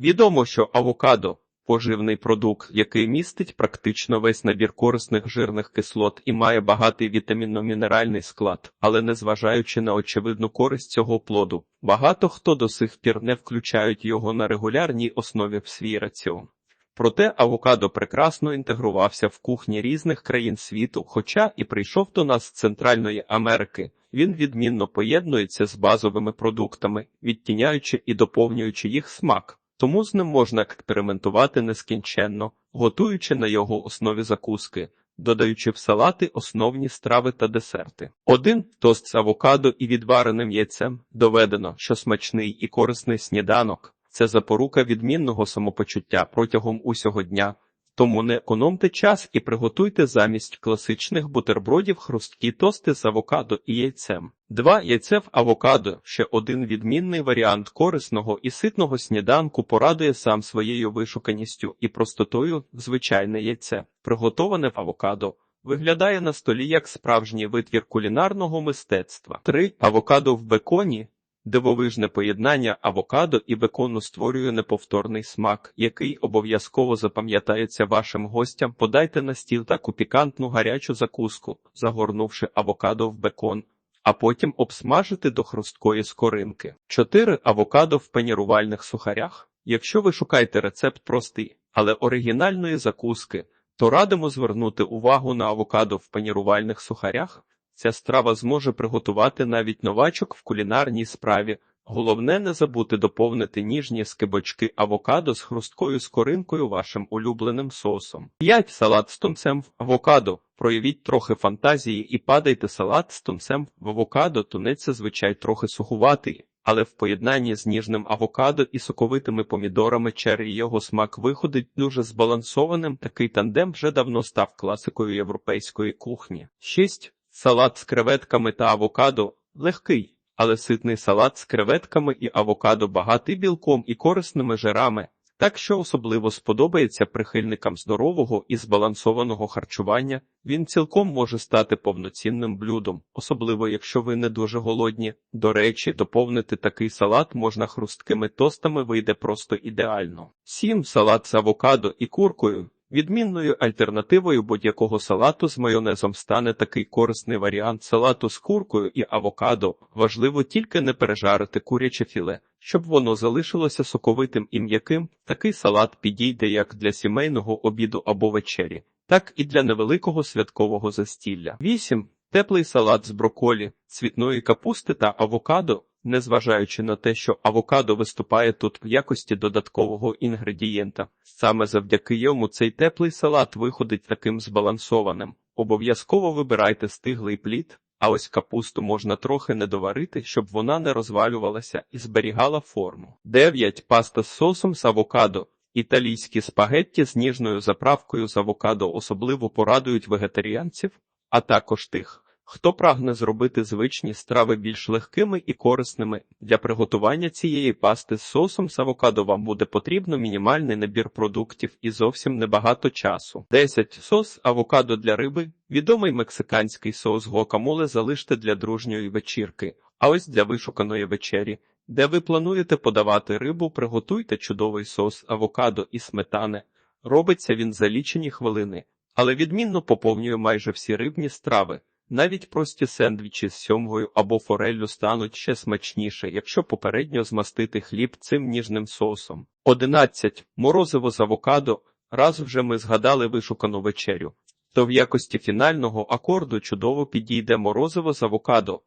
Відомо, що авокадо поживний продукт, який містить практично весь набір корисних жирних кислот і має багатий вітамінно-мінеральний склад, але незважаючи на очевидну користь цього плоду, багато хто до сих пір не включають його на регулярній основі в свій раціон. Проте авокадо прекрасно інтегрувався в кухні різних країн світу, хоча і прийшов до нас з Центральної Америки. Він відмінно поєднується з базовими продуктами, відтіняючи і доповнюючи їх смак. Тому з ним можна експериментувати нескінченно, готуючи на його основі закуски, додаючи в салати основні страви та десерти. Один тост з авокадо і відвареним яйцем доведено, що смачний і корисний сніданок це запорука відмінного самопочуття протягом усього дня. Тому не економте час і приготуйте замість класичних бутербродів хрусткі тости з авокадо і яйцем. Два яйце в авокадо ще один відмінний варіант корисного і ситного сніданку порадує сам своєю вишуканістю і простотою звичайне яйце, приготоване в авокадо. Виглядає на столі як справжній витвір кулінарного мистецтва. 3. Авокадо в беконі Дивовижне поєднання авокадо і бекону створює неповторний смак, який обов'язково запам'ятається вашим гостям. Подайте на стіл таку пікантну гарячу закуску, загорнувши авокадо в бекон, а потім обсмажити до хрусткої скоринки. 4. Авокадо в панірувальних сухарях. Якщо ви шукаєте рецепт простий, але оригінальної закуски, то радимо звернути увагу на авокадо в панірувальних сухарях. Ця страва зможе приготувати навіть новачок в кулінарній справі. Головне не забути доповнити ніжні скибочки авокадо з хрусткою скоринкою вашим улюбленим соусом. 5. Салат з тунцем в авокадо. Проявіть трохи фантазії і падайте салат з тунцем в авокадо, тунець зазвичай трохи сухуватий, але в поєднанні з ніжним авокадо і соковитими помідорами черрі його смак виходить дуже збалансованим. Такий тандем вже давно став класикою європейської кухні. 6. Салат з креветками та авокадо легкий, але ситний салат з креветками і авокадо багатий білком і корисними жирами, так що особливо сподобається прихильникам здорового і збалансованого харчування. Він цілком може стати повноцінним блюдом, особливо якщо ви не дуже голодні. До речі, доповнити такий салат можна хрусткими тостами вийде просто ідеально. 7. салат з авокадо і куркою. Відмінною альтернативою будь-якого салату з майонезом стане такий корисний варіант салату з куркою і авокадо. Важливо тільки не пережарити куряче філе, щоб воно залишилося соковитим і м'яким. Такий салат підійде як для сімейного обіду або вечері, так і для невеликого святкового застілля. 8. Теплий салат з броколі, цвітної капусти та авокадо. Незважаючи на те, що авокадо виступає тут в якості додаткового інгредієнта, саме завдяки йому цей теплий салат виходить таким збалансованим. Обов'язково вибирайте стиглий плід, а ось капусту можна трохи не доварити, щоб вона не розвалювалася і зберігала форму. 9. Паста з сосом з авокадо. Італійські спагетті з ніжною заправкою з авокадо особливо порадують вегетаріанців, а також тих. Хто прагне зробити звичні страви більш легкими і корисними для приготування цієї пасти з сосом з авокадо вам буде потрібно мінімальний набір продуктів і зовсім небагато часу. 10. Сос авокадо для риби. Відомий мексиканський соус гуакамоле залиште для дружньої вечірки, а ось для вишуканої вечері. Де ви плануєте подавати рибу, приготуйте чудовий сос авокадо і сметани. Робиться він за лічені хвилини, але відмінно поповнює майже всі рибні страви. Навіть прості сендвічі з сьомгою або фореллю стануть ще смачніше, якщо попередньо змастити хліб цим ніжним соусом. 11. Морозиво з авокадо. Раз вже ми згадали вишукану вечерю, то в якості фінального акорду чудово підійде морозиво з авокадо.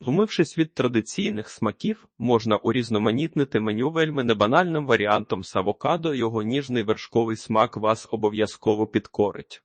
Втомившись від традиційних смаків, можна урізноманітнити меню вельми небанальним варіантом з авокадо, його ніжний вершковий смак вас обов'язково підкорить.